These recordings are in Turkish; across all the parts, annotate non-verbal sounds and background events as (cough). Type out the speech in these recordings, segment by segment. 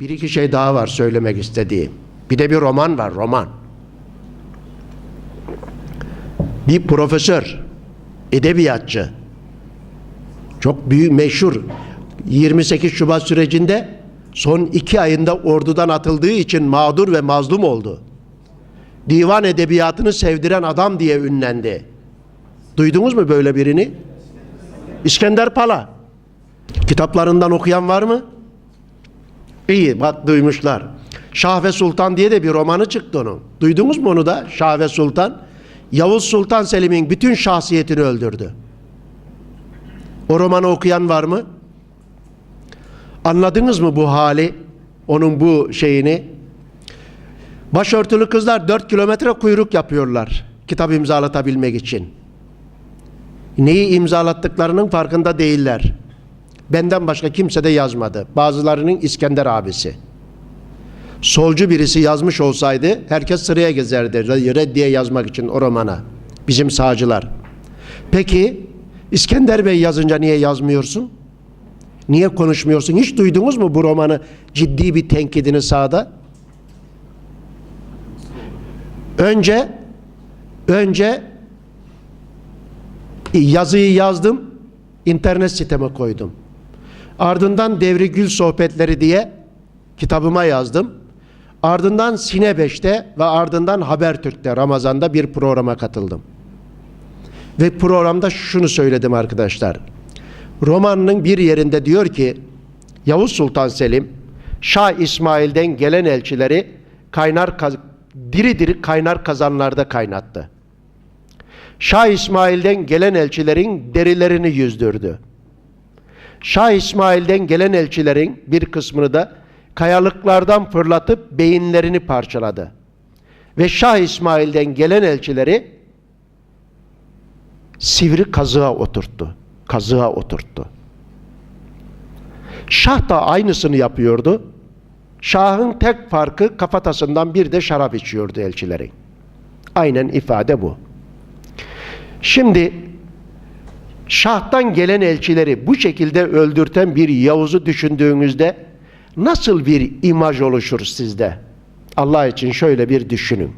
Bir iki şey daha var söylemek istediğim. Bir de bir roman var, roman. Bir profesör, edebiyatçı, çok büyük, meşhur 28 Şubat sürecinde son iki ayında ordudan atıldığı için mağdur ve mazlum oldu. Divan edebiyatını sevdiren adam diye ünlendi. Duydunuz mu böyle birini? İskender Pala. Kitaplarından okuyan var mı? İyi bak duymuşlar. Şah ve Sultan diye de bir romanı çıktı onun. Duydunuz mu onu da? Şah ve Sultan. Yavuz Sultan Selim'in bütün şahsiyetini öldürdü. O romanı okuyan var mı? Anladınız mı bu hali? Onun bu şeyini? Başörtülü kızlar 4 kilometre kuyruk yapıyorlar. Kitap imzalatabilmek için. Neyi imzalattıklarının farkında değiller. Benden başka kimse de yazmadı. Bazılarının İskender abisi. Solcu birisi yazmış olsaydı herkes sıraya gezerdi reddiye yazmak için o romana. Bizim sağcılar. Peki İskender Bey yazınca niye yazmıyorsun? Niye konuşmuyorsun? Hiç duydunuz mu bu romanı ciddi bir tenkidini sağda? Önce önce yazıyı yazdım, internet siteme koydum. Ardından Devri Gül Sohbetleri diye kitabıma yazdım. Ardından Sine 5'te ve ardından Habertürk'te Ramazan'da bir programa katıldım. Ve programda şunu söyledim arkadaşlar. Romanının bir yerinde diyor ki Yavuz Sultan Selim Şah İsmail'den gelen elçileri kaynar diri diri kaynar kazanlarda kaynattı. Şah İsmail'den gelen elçilerin derilerini yüzdürdü. Şah İsmail'den gelen elçilerin bir kısmını da kayalıklardan fırlatıp beyinlerini parçaladı. Ve Şah İsmail'den gelen elçileri sivri kazığa oturttu. Kazığa oturttu. Şah da aynısını yapıyordu. Şahın tek farkı kafatasından bir de şarap içiyordu elçilerin. Aynen ifade bu. Şimdi Şah'tan gelen elçileri bu şekilde öldürten bir Yavuz'u düşündüğünüzde nasıl bir imaj oluşur sizde? Allah için şöyle bir düşünün.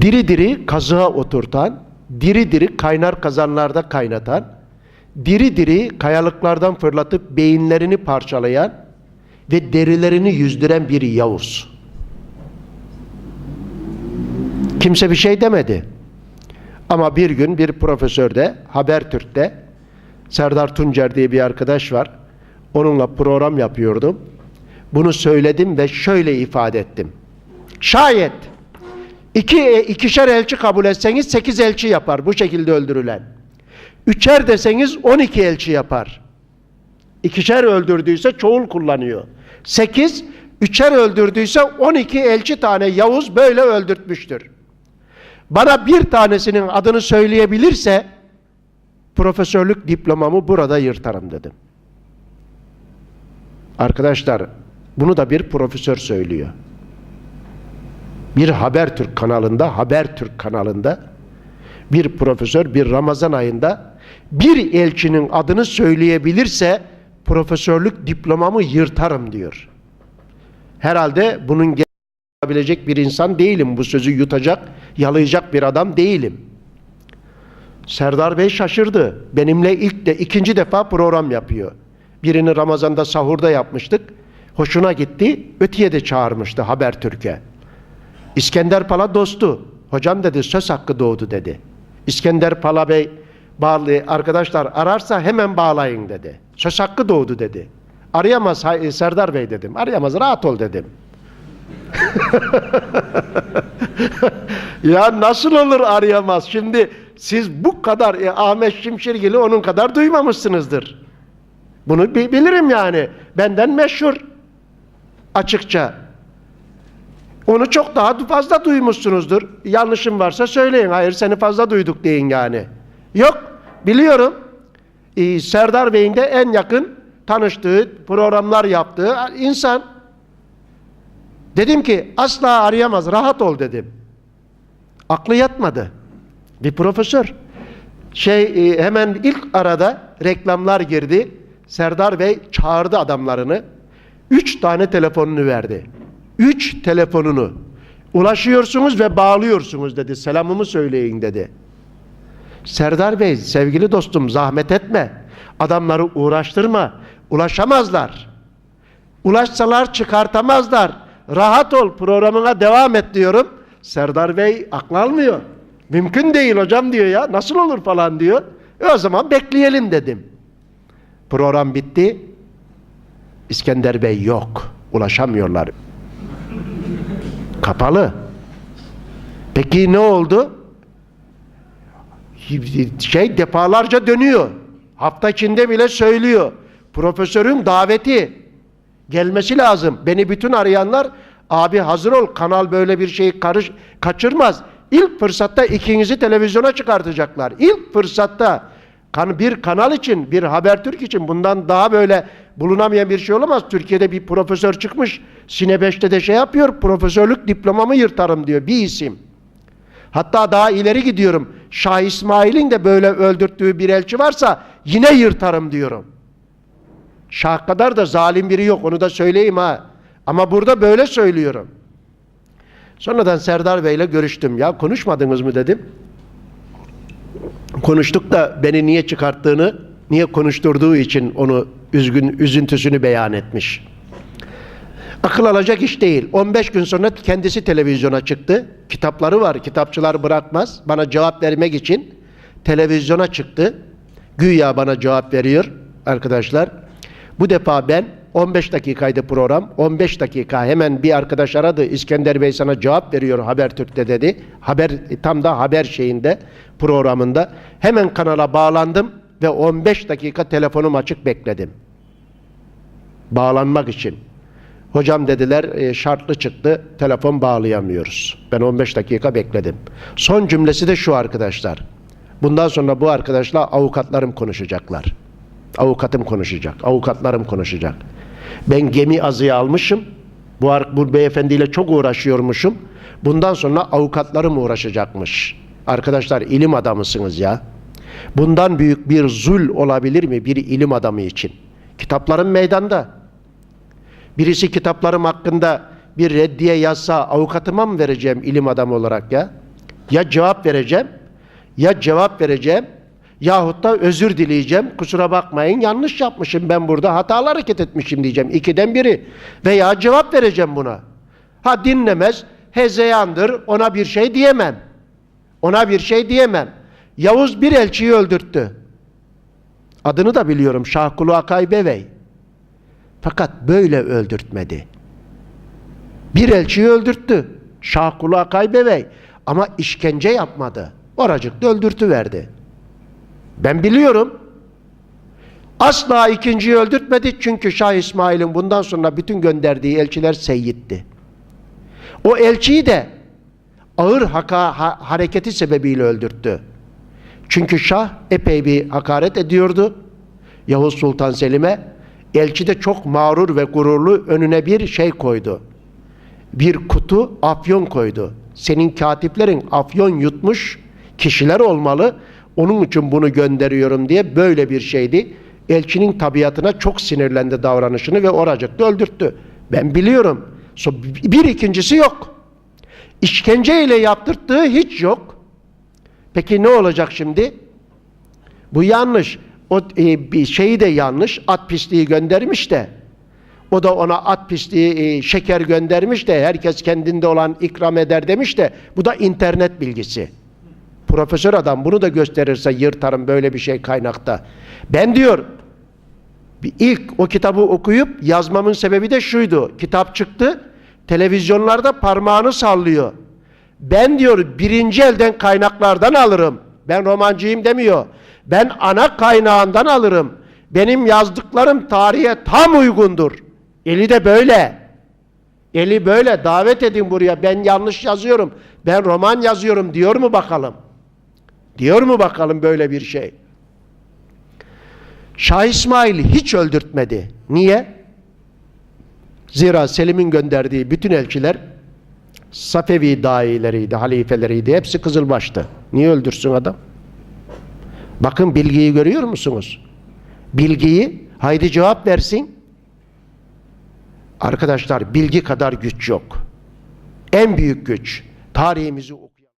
Diri diri kazığa oturtan, diri diri kaynar kazanlarda kaynatan, diri diri kayalıklardan fırlatıp beyinlerini parçalayan ve derilerini yüzdüren bir Yavuz. Kimse bir şey demedi. Ama bir gün bir profesör de Habertürk'te Serdar Tuncer diye bir arkadaş var. Onunla program yapıyordum. Bunu söyledim ve şöyle ifade ettim. Şayet iki, ikişer elçi kabul etseniz sekiz elçi yapar bu şekilde öldürülen. Üçer deseniz on iki elçi yapar. İkişer öldürdüyse çoğul kullanıyor. Sekiz, üçer öldürdüyse on iki elçi tane Yavuz böyle öldürtmüştür. Bana bir tanesinin adını söyleyebilirse profesörlük diplomamı burada yırtarım dedim. Arkadaşlar bunu da bir profesör söylüyor. Bir Habertürk kanalında, Habertürk kanalında bir profesör bir Ramazan ayında bir elçinin adını söyleyebilirse profesörlük diplomamı yırtarım diyor. Herhalde bunun yapabilecek bir insan değilim. Bu sözü yutacak, yalayacak bir adam değilim. Serdar Bey şaşırdı. Benimle ilk de ikinci defa program yapıyor. Birini Ramazan'da sahurda yapmıştık. Hoşuna gitti. Ötüye de çağırmıştı Habertürk'e. İskender Pala dostu. Hocam dedi söz hakkı doğdu dedi. İskender Pala Bey bağlı arkadaşlar ararsa hemen bağlayın dedi. Söz hakkı doğdu dedi. Arayamaz Serdar Bey dedim. Arayamaz rahat ol dedim. (laughs) ya nasıl olur arayamaz? Şimdi siz bu kadar e, Ahmet Şimşirgil'i onun kadar duymamışsınızdır. Bunu bi- bilirim yani. Benden meşhur. Açıkça. Onu çok daha fazla duymuşsunuzdur. Yanlışım varsa söyleyin. Hayır seni fazla duyduk deyin yani. Yok. Biliyorum. Ee, Serdar Bey'in de en yakın tanıştığı, programlar yaptığı insan. Dedim ki asla arayamaz, rahat ol dedim. Aklı yatmadı. Bir profesör. Şey e, hemen ilk arada reklamlar girdi. Serdar Bey çağırdı adamlarını. Üç tane telefonunu verdi. Üç telefonunu. Ulaşıyorsunuz ve bağlıyorsunuz dedi. Selamımı söyleyin dedi. Serdar Bey, sevgili dostum zahmet etme. Adamları uğraştırma. Ulaşamazlar. Ulaşsalar çıkartamazlar. Rahat ol programına devam et diyorum. Serdar Bey aklı almıyor. Mümkün değil hocam diyor ya. Nasıl olur falan diyor. E o zaman bekleyelim dedim. Program bitti. İskender Bey yok. Ulaşamıyorlar. Kapalı. Peki ne oldu? Şey defalarca dönüyor. Hafta içinde bile söylüyor. Profesörün daveti gelmesi lazım. Beni bütün arayanlar abi hazır ol kanal böyle bir şeyi karış, kaçırmaz. İlk fırsatta ikinizi televizyona çıkartacaklar. İlk fırsatta kan bir kanal için, bir Habertürk için bundan daha böyle bulunamayan bir şey olamaz. Türkiye'de bir profesör çıkmış. Sine 5'te de şey yapıyor. Profesörlük diplomamı yırtarım diyor bir isim. Hatta daha ileri gidiyorum. Şah İsmail'in de böyle öldürttüğü bir elçi varsa yine yırtarım diyorum. Şah kadar da zalim biri yok onu da söyleyeyim ha. Ama burada böyle söylüyorum. Sonradan Serdar Bey'le görüştüm. Ya konuşmadınız mı dedim. Konuştuk da beni niye çıkarttığını, niye konuşturduğu için onu üzgün üzüntüsünü beyan etmiş. Akıl alacak iş değil. 15 gün sonra kendisi televizyona çıktı. Kitapları var. Kitapçılar bırakmaz. Bana cevap vermek için televizyona çıktı. Güya bana cevap veriyor arkadaşlar. Bu defa ben 15 dakikaydı program. 15 dakika hemen bir arkadaş aradı. İskender Bey sana cevap veriyor Habertürk'te dedi. Haber tam da haber şeyinde programında. Hemen kanala bağlandım ve 15 dakika telefonum açık bekledim. Bağlanmak için. Hocam dediler e, şartlı çıktı. Telefon bağlayamıyoruz. Ben 15 dakika bekledim. Son cümlesi de şu arkadaşlar. Bundan sonra bu arkadaşla avukatlarım konuşacaklar. Avukatım konuşacak. Avukatlarım konuşacak. Ben gemi azıya almışım. Bu, bu beyefendiyle çok uğraşıyormuşum. Bundan sonra avukatlarım uğraşacakmış. Arkadaşlar ilim adamısınız ya. Bundan büyük bir zul olabilir mi bir ilim adamı için? Kitaplarım meydanda. Birisi kitaplarım hakkında bir reddiye yazsa avukatıma mı vereceğim ilim adamı olarak ya? Ya cevap vereceğim, ya cevap vereceğim, yahut da özür dileyeceğim. Kusura bakmayın yanlış yapmışım ben burada hatalı hareket etmişim diyeceğim. İkiden biri. Veya cevap vereceğim buna. Ha dinlemez, hezeyandır ona bir şey diyemem. Ona bir şey diyemem. Yavuz bir elçiyi öldürttü. Adını da biliyorum Şahkulu Akay Bevey. Fakat böyle öldürtmedi. Bir elçiyi öldürttü. Şahkulu Akay Bevey. Ama işkence yapmadı. Oracıkta öldürtü verdi. Ben biliyorum. Asla ikinciyi öldürtmedi çünkü Şah İsmail'in bundan sonra bütün gönderdiği elçiler seyyitti. O elçiyi de ağır haka, ha- hareketi sebebiyle öldürttü. Çünkü Şah epey bir hakaret ediyordu. Yavuz Sultan Selim'e elçi de çok mağrur ve gururlu önüne bir şey koydu. Bir kutu afyon koydu. Senin katiplerin afyon yutmuş kişiler olmalı. Onun için bunu gönderiyorum diye böyle bir şeydi. Elçinin tabiatına çok sinirlendi davranışını ve oracıkta öldürttü. Ben biliyorum. Bir ikincisi yok. İşkenceyle yaptırttığı hiç yok. Peki ne olacak şimdi? Bu yanlış. O e, bir şeyi de yanlış. At pisliği göndermiş de. O da ona at pisliği e, şeker göndermiş de herkes kendinde olan ikram eder demiş de bu da internet bilgisi. Profesör adam bunu da gösterirse yırtarım böyle bir şey kaynakta. Ben diyor ilk o kitabı okuyup yazmamın sebebi de şuydu. Kitap çıktı. Televizyonlarda parmağını sallıyor. Ben diyor birinci elden kaynaklardan alırım. Ben romancıyım demiyor. Ben ana kaynağından alırım. Benim yazdıklarım tarihe tam uygundur. Eli de böyle. Eli böyle. Davet edin buraya. Ben yanlış yazıyorum. Ben roman yazıyorum diyor mu bakalım? Diyor mu bakalım böyle bir şey? Şah İsmail hiç öldürtmedi. Niye? Zira Selim'in gönderdiği bütün elçiler Safevi dahileriydi, halifeleriydi. Hepsi Kızılbaş'tı. Niye öldürsün adam? Bakın bilgiyi görüyor musunuz? Bilgiyi haydi cevap versin. Arkadaşlar bilgi kadar güç yok. En büyük güç tarihimizi